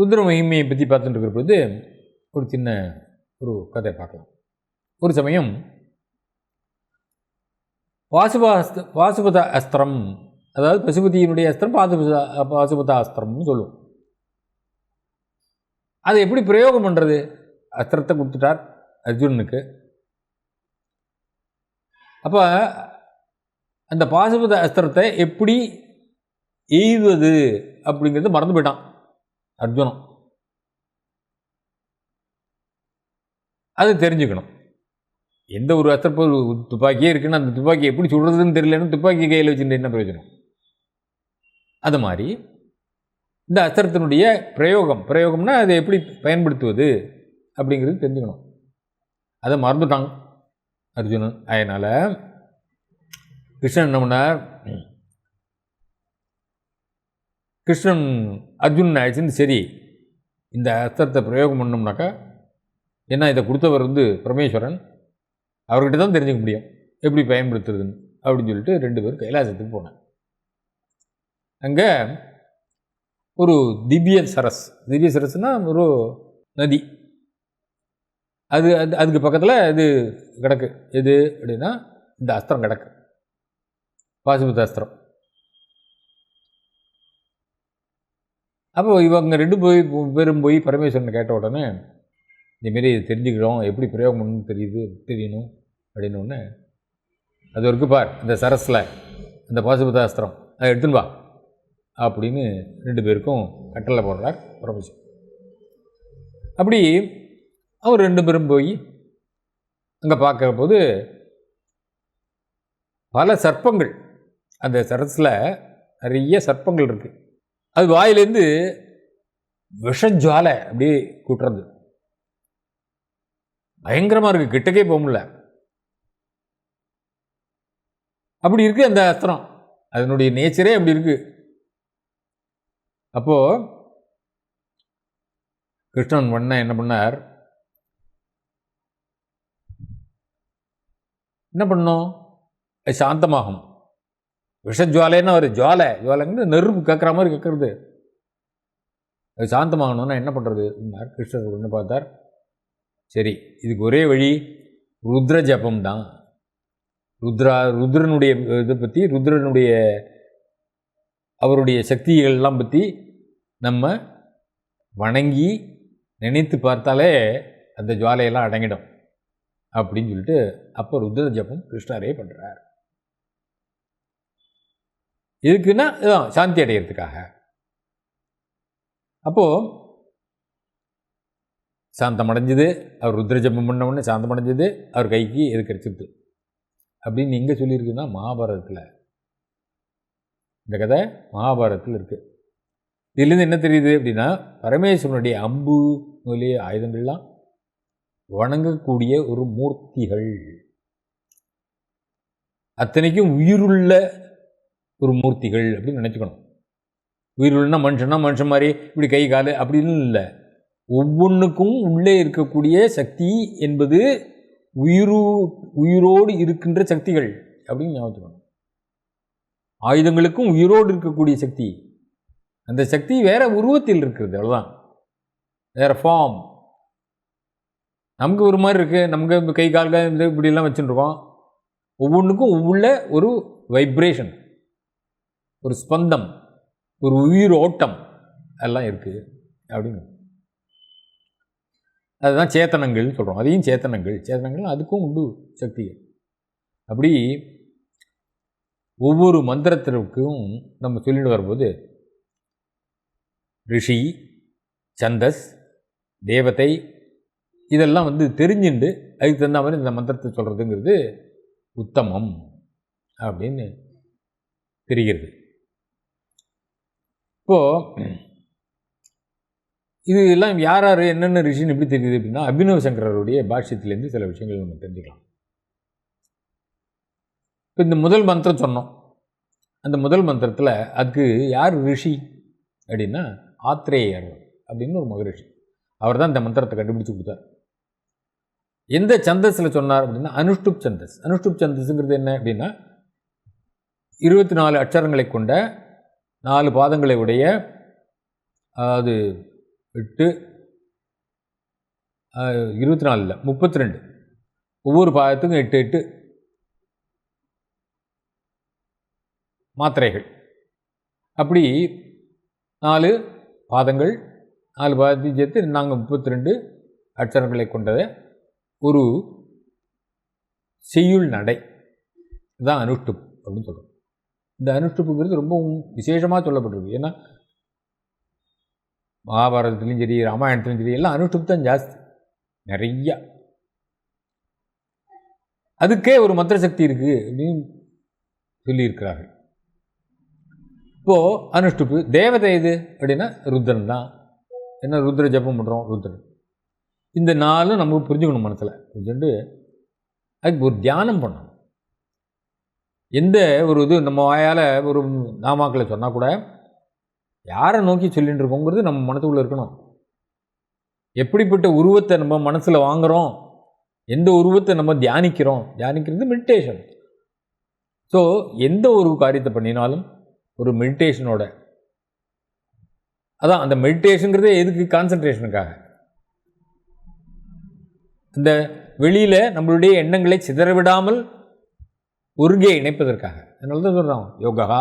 ருத்ர மகிமையை பற்றி பார்த்துட்டு இருக்கிற பொழுது ஒரு சின்ன ஒரு கதை பார்க்கலாம். ஒரு சமயம் வாசுபாஸ்த வாசுபத அஸ்திரம் அதாவது பசுபதியினுடைய அஸ்திரம் பாசுபத பாசுபத அஸ்திரம்னு சொல்லுவோம். அதை எப்படி பிரயோகம் பண்ணுறது அஸ்திரத்தை கொடுத்துட்டார் அர்ஜுனனுக்கு. அப்போ அந்த பாசுபத அஸ்திரத்தை எப்படி எய்வது அப்படிங்கிறது மறந்து போயிட்டான். அர்ஜுனம் அது தெரிஞ்சுக்கணும். எந்த ஒரு அஸ்திரப்போ துப்பாக்கியே இருக்குன்னு அந்த துப்பாக்கி எப்படி சுடுறதுன்னு தெரியலன்னு துப்பாக்கி கையில் வச்சுட்டு என்ன பிரயோஜனம்? அது மாதிரி இந்த அஸ்திரத்தினுடைய பிரயோகம் பிரயோகம்னா அதை எப்படி பயன்படுத்துவது அப்படிங்கிறது தெரிஞ்சுக்கணும். அதை மறந்துட்டாங்க அர்ஜுனன். அதனால் கிருஷ்ணன் என்ன பண்ணார்? கிருஷ்ணன் அர்ஜுன் ஆயிடுச்சுன்னு சரி இந்த அஸ்திரத்தை பிரயோகம் பண்ணோம்னாக்கா ஏன்னா இதை கொடுத்தவர் வந்து பரமேஸ்வரன். அவர்கிட்ட தான் தெரிஞ்சுக்க முடியும் எப்படி பயன்படுத்துறதுன்னு அப்படின்னு சொல்லிட்டு ரெண்டு பேரும் கைலாசத்துக்கு போனேன் அங்கே ஒரு திவ்ய சரஸ் திவ்ய சரஸ்னா ஒரு நதி. அது அது அதுக்கு பக்கத்தில் இது கிடக்கு. எது அப்படின்னா இந்த அஸ்திரம் கிடக்கு. பாசுபத அஸ்திரம். அப்போ இவங்க ரெண்டு போய் பேரும் போய் பரமேஸ்வரன் கேட்ட உடனே இதுமாரி தெரிஞ்சுக்கிறோம். எப்படி பிரயோகம் பண்ணணும்னு தெரியுது தெரியணும். அப்படின்னு ஒன்று அது இருக்கு பார் இந்த சரஸில் இந்த பாசுபதாஸ்திரம். அதை எடுத்துன்னு வா. அப்படின்னு ரெண்டு பேருக்கும் கட்டளை போடுறார் பரமேஸ்வரன். அப்படி அவர் ரெண்டு பேரும் போய் அங்கே பார்க்குற போது பல சர்ப்பங்கள் அந்த சரஸில் நிறைய சர்ப்பங்கள் இருக்குது அது வாயிலேருந்து விஷஜுவாலை அப்படியே கூட்டுறது. பயங்கரமாக இருக்குது கிட்டக்கே போக முடியல. அப்படி இருக்குது அந்த அஸ்திரம். அதனுடைய நேச்சரே அப்படி இருக்குது அப்போது கிருஷ்ணன் பண்ண என்ன பண்ணார்? என்ன பண்ணோம் சாந்தமாகும். விஷஜுவாலைன்னு ஒரு ஜுவாலை. ஜுவாலைங்கிறது நெருப்பு கேட்குற மாதிரி கேட்குறது அது சாந்தமாகணும்னா என்ன பண்ணுறது கிருஷ்ணர் ஒன்று பார்த்தார். சரி இதுக்கு ஒரே வழி ருத்ர ஜபம் தான் ருத்ரா ருத்ரனுடைய இதை பற்றி ருத்ரனுடைய அவருடைய சக்திகள்லாம் பற்றி நம்ம வணங்கி நினைத்து பார்த்தாலே அந்த ஜுவாலையெல்லாம் அடங்கிடும். அப்படின்னு சொல்லிட்டு அப்போ ருத்ர ஜபம் கிருஷ்ணரே பண்ணுறார் எதுக்குன்னா இதான் சாந்தி அடையிறதுக்காக. அப்போது சாந்தம் அடைஞ்சது அவர் ருத்ரஜபம் பண்ண உடனே சாந்தம் அடைஞ்சது அவர் கைக்கு எது கிடைச்சிது அப்படின்னு எங்கே சொல்லியிருக்குன்னா மகாபாரதத்தில் இந்த கதை மகாபாரதத்தில் இருக்குது இதுலேருந்து என்ன தெரியுது அப்படின்னா பரமேஸ்வரனுடைய அம்பு முதலிய ஆயுதங்கள்லாம் வணங்கக்கூடிய ஒரு மூர்த்திகள். அத்தனைக்கும் உயிருள்ள ஒரு மூர்த்திகள் அப்படின்னு நினச்சிக்கணும். உயிருள்ளனா மனுஷனா மனுஷன் மாதிரி இப்படி கை கால் அப்படின்னு இல்லை. ஒவ்வொன்றுக்கும் உள்ளே இருக்கக்கூடிய சக்தி என்பது உயிரு உயிரோடு இருக்கின்ற சக்திகள் அப்படின்னு ஞாபகத்துக்கணும். ஆயுதங்களுக்கும் உயிரோடு இருக்கக்கூடிய சக்தி. அந்த சக்தி வேற உருவத்தில் இருக்கிறது அவ்வளோதான் வேற ஃபார்ம் நமக்கு ஒரு மாதிரி இருக்குது நமக்கு கை கால்கள் இந்த இப்படிலாம் வச்சுருக்கோம் ஒவ்வொன்றுக்கும் உள்ள ஒரு வைப்ரேஷன் ஒரு ஸ்பந்தம் ஒரு உயிர் ஓட்டம் எல்லாம் இருக்குது அப்படின்னு. அதுதான் சேத்தனங்கள்னு சொல்கிறோம் அதையும் சேத்தனங்கள். சேத்தனங்கள் அதுக்கும் உண்டு சக்திகள் அப்படி ஒவ்வொரு மந்திரத்திற்கும் நம்ம சொல்லிட்டு வரும்போது ரிஷி சந்தஸ் தேவதை இதெல்லாம் வந்து தெரிஞ்சுண்டு அதுக்கு தகுந்த மாதிரி இந்த மந்திரத்தை சொல்கிறதுங்கிறது உத்தமம் அப்படின்னு தெரிகிறது. இப்போது இது எல்லாம் யார் யார் என்னென்ன ரிஷின்னு எப்படி தெரியுது அப்படின்னா அபினவ சங்கரருடைய பாஷ்யத்திலேருந்து சில விஷயங்கள் நம்ம தெரிஞ்சுக்கலாம். இப்போ இந்த முதல் மந்திரம் சொன்னோம். அந்த முதல் மந்திரத்தில் அதுக்கு யார் ரிஷி அப்படின்னா ஆத்ரேயர் அப்படின்னு ஒரு மகரிஷி. அவர் தான் இந்த மந்திரத்தை கண்டுபிடிச்சு கொடுத்தார். எந்த சந்தஸில் சொன்னார் அப்படின்னா அனுஷ்டுப் சந்தஸ். அனுஷ்டுப் சந்தஸ்ங்கிறது என்ன அப்படின்னா இருபத்தி நாலு அக்ஷரங்களை கொண்ட நாலு பாதங்களை உடைய அது எட்டு இருபத்தி நாலு இல்லை முப்பத்தி ரெண்டு ஒவ்வொரு பாதத்துக்கும் எட்டு எட்டு மாத்திரைகள். அப்படி நாலு பாதங்கள் நாலு பாதத்தையும் சேர்த்து நாங்கள் முப்பத்தி ரெண்டு அட்சரங்களை கொண்டதை ஒரு செய்யுள் நடை. தான் அனுஷ்டுப் அப்படின்னு சொல்கிறோம் இந்த அனுஷ்டுப்புங்கிறது ரொம்பவும் விசேஷமாக சொல்லப்பட்டிருக்கு. ஏன்னா மகாபாரதத்துலேயும் சரி ராமாயணத்துலையும் சரி எல்லாம் அனுஷ்டுப் தான் ஜாஸ்தி. நிறையா. அதுக்கே ஒரு மந்திர சக்தி இருக்குது அப்படின்னு சொல்லியிருக்கிறார்கள். இப்போது அனுஷ்டுப்பு தேவதை எது அப்படின்னா ருத்ரன் தான். என்ன ருத்ர ஜபம் பண்ணுறோம் ருத்ரன். இந்த நாளும் நமக்கு புரிஞ்சுக்கணும் மனசில். புரிஞ்சுட்டு அதுக்கு ஒரு தியானம் பண்ணணும். எந்த ஒரு இது நம்ம வாயால் ஒரு நாமாக்களை சொன்னால் கூட யாரை நோக்கி சொல்லிகிட்டு இருக்கோங்கிறது நம்ம மனசுக்குள்ளே இருக்கணும். எப்படிப்பட்ட உருவத்தை நம்ம மனசில் வாங்குகிறோம் எந்த உருவத்தை நம்ம தியானிக்கிறோம்? தியானிக்கிறது மெடிடேஷன் ஸோ எந்த ஒரு காரியத்தை பண்ணினாலும் ஒரு மெடிடேஷனோட அதான் அந்த மெடிடேஷனுங்கிறதே எதுக்கு கான்சன்ட்ரேஷனுக்காக இந்த வெளியில் நம்மளுடைய எண்ணங்களை சிதறவிடாமல் ஒருங்கே இணைப்பதற்காக. அதனால தான் சொல்கிறோம் யோகா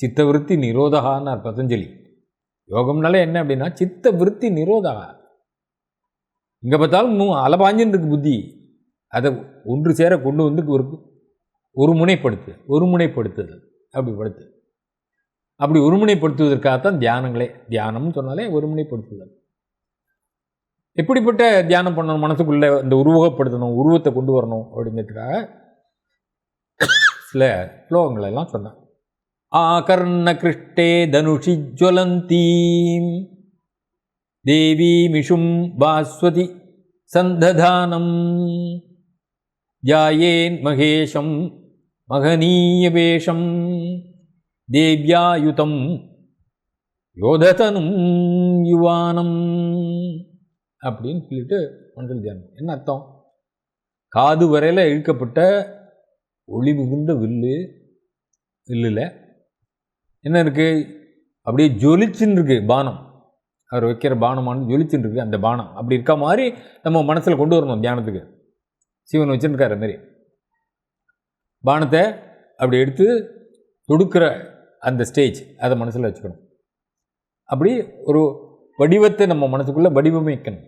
சித்த விருத்தி நிரோதகான்னார் பதஞ்சலி. யோகம்னாலே என்ன அப்படின்னா சித்த விருத்தி நிரோதகா இங்கே பார்த்தாலும் மூ அலபாஞ்சுன்னு இருக்கு புத்தி. அதை ஒன்று சேர கொண்டு வந்து ஒரு ஒரு முனைப்படுத்து ஒரு முனைப்படுத்துதல். அப்படி படுத்து. அப்படி ஒருமுனைப்படுத்துவதற்காகத்தான் தியானங்களே தியானம்னு சொன்னாலே ஒருமுனைப்படுத்துதல் எப்படிப்பட்ட தியானம் பண்ணணும் மனசுக்குள்ளே இந்த உருவகப்படுத்தணும் உருவத்தை கொண்டு வரணும் அப்படிங்கிறதுக்காக சில ஸ்லோகங்களெல்லாம் எல்லாம் ஆகர்ண கிருஷ்டே தனுஷி ஜுவலந்தீம் தேவீமிஷும் பாஸ்வதி சந்ததானம் ஜாயேன் மகேஷம் மகனீயவேஷம் தேவ்யாயுதம் யோததனும் யுவானம் அப்படின்னு சொல்லிட்டு மண்டல் தியானம். என்ன அர்த்தம்? காது வரையில் இழுக்கப்பட்ட ஒளி மிகுந்த வில்லு வில்லில். என்ன இருக்குது அப்படியே ஜொலிச்சுன்னு இருக்குது பானம். அவர் வைக்கிற பானமானது ஜொலிச்சுன்னு இருக்குது அந்த பானம். அப்படி இருக்க மாதிரி நம்ம மனசில் கொண்டு வரணும் தியானத்துக்கு. சிவன் வச்சுருக்காரு மாரி பானத்தை அப்படி எடுத்து தொடுக்கிற அந்த ஸ்டேஜ் அதை மனசில் வச்சுக்கணும். அப்படி ஒரு வடிவத்தை நம்ம மனசுக்குள்ளே வடிவமைக்கணும்.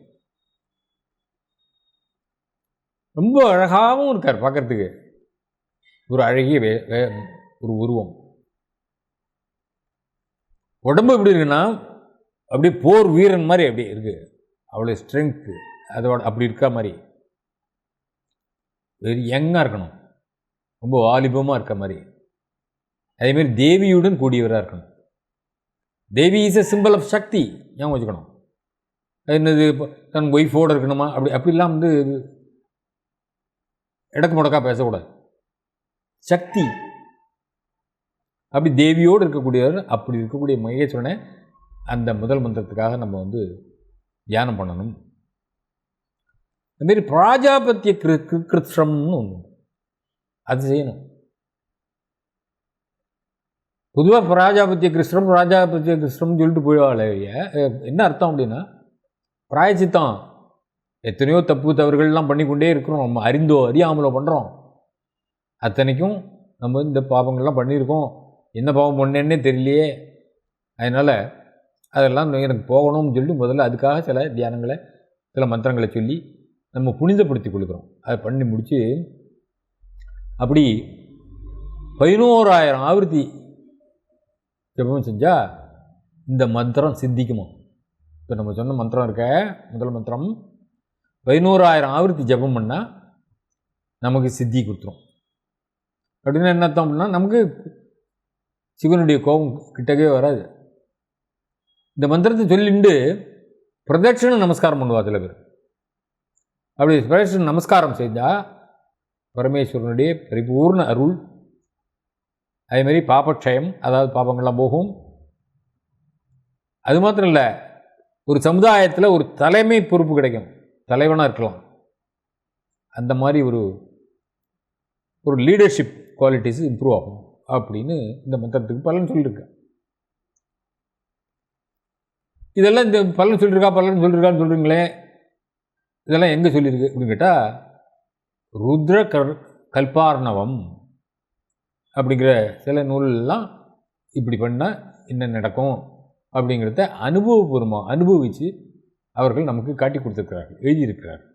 ரொம்ப அழகாகவும் இருக்கார் பார்க்குறதுக்கு ஒரு அழகிய வே வே- ஒரு உருவம். உடம்பு எப்படி இருக்குன்னா அப்படியே போர் வீரன் மாதிரி அப்படியே இருக்குது அவ்வளோ ஸ்ட்ரென்த்து அதோட அப்படி இருக்கா மாதிரி. வெரி யங்காக இருக்கணும். ரொம்ப வாலிபமாக இருக்க மாதிரி. அதேமாரி தேவியுடன் கூடியவராக இருக்கணும். Devi is a simple of Shakti. ஞாபகம் வச்சுக்கணும். அது என்னது இப்போ தன் ஒய்ஃபோடு இருக்கணுமா? அப்படி அப்படிலாம் வந்து இடக்கு முடக்கா பேசக்கூடாது. சக்தி. அப்படி தேவியோடு இருக்கக்கூடியவர் அப்படி இருக்கக்கூடிய மகேஸ்வரனை அந்த முதல் மந்திரத்துக்காக நம்ம வந்து தியானம் பண்ணணும். அதுமாரி பிராஜாபத்திய கிரு கிரு- கிருத்ரம்னு ஒன்று அது செய்யணும். பொதுவாக பிராஜாபத்திய கிருஷ்ணம் பிராஜாபத்திய கிருஷ்ணம் சொல்லிட்டு போயிடுவாள் என்ன அர்த்தம் அப்படின்னா பிராயச்சித்தம். எத்தனையோ தப்பு தவறுகள்லாம் பண்ணிக்கொண்டே இருக்கிறோம் நம்ம அறிந்தோ அறியாமலோ பண்ணுறோம் அத்தனைக்கும் நம்ம இந்த பாவங்கள்லாம் பண்ணியிருக்கோம். என்ன பாவம் பண்ணேன்னே தெரியலையே. அதனால் அதெல்லாம் எனக்கு போகணும்னு சொல்லி முதல்ல அதுக்காக சில தியானங்களை சில மந்திரங்களை சொல்லி நம்ம புனிதப்படுத்தி கொடுக்குறோம் அதை பண்ணி முடித்து அப்படி பதினோராயிரம் ஆவர்த்தி ஜெபம் செஞ்சால் இந்த மந்திரம் சித்திக்குமா? இப்போ நம்ம சொன்ன மந்திரம் இருக்க முதல் மந்திரம். பதினோராயிரம் ஆவர்த்தி ஜெபம் பண்ணால் நமக்கு சித்தி கொடுத்துரும். அப்படின்னா என்ன அர்த்தம் அப்படின்னா நமக்கு சிவனுடைய கோபம் கிட்டக்கே வராது. இந்த மந்திரத்தை சொல்லிண்டு பிரதட்சிண நமஸ்காரம் பண்ணுவா சில பேர். அப்படி பிரதட்சிண நமஸ்காரம் செஞ்சால் பரமேஸ்வரனுடைய பரிபூர்ண அருள் அதேமாரி பாபக்ஷயம் அதாவது பாபங்கள்லாம் போகும். அது மாத்திரம் இல்லை ஒரு சமுதாயத்தில் ஒரு தலைமை பொறுப்பு கிடைக்கும். தலைவனாக இருக்கலாம். அந்த மாதிரி ஒரு ஒரு லீடர்ஷிப் குவாலிட்டிஸ் இம்ப்ரூவ் ஆகும் அப்படின்னு இந்த மந்திரத்துக்கு பலன் சொல்லியிருக்கேன் இதெல்லாம் இந்த பலன் சொல்லியிருக்கா பலன் சொல்லியிருக்கான்னு சொல்கிறீங்களே இதெல்லாம் எங்கே சொல்லியிருக்கு அப்படின்னு கேட்டால் ருத்ர கர் கல்பார்ணவம் அப்படிங்கிற சில நூலெல்லாம் இப்படி பண்ணால் என்ன நடக்கும் அப்படிங்கிறத அனுபவபூர்வமாக அனுபவித்து அவர்கள் நமக்கு காட்டி கொடுத்துருக்கிறார்கள் எழுதியிருக்கிறார்கள்.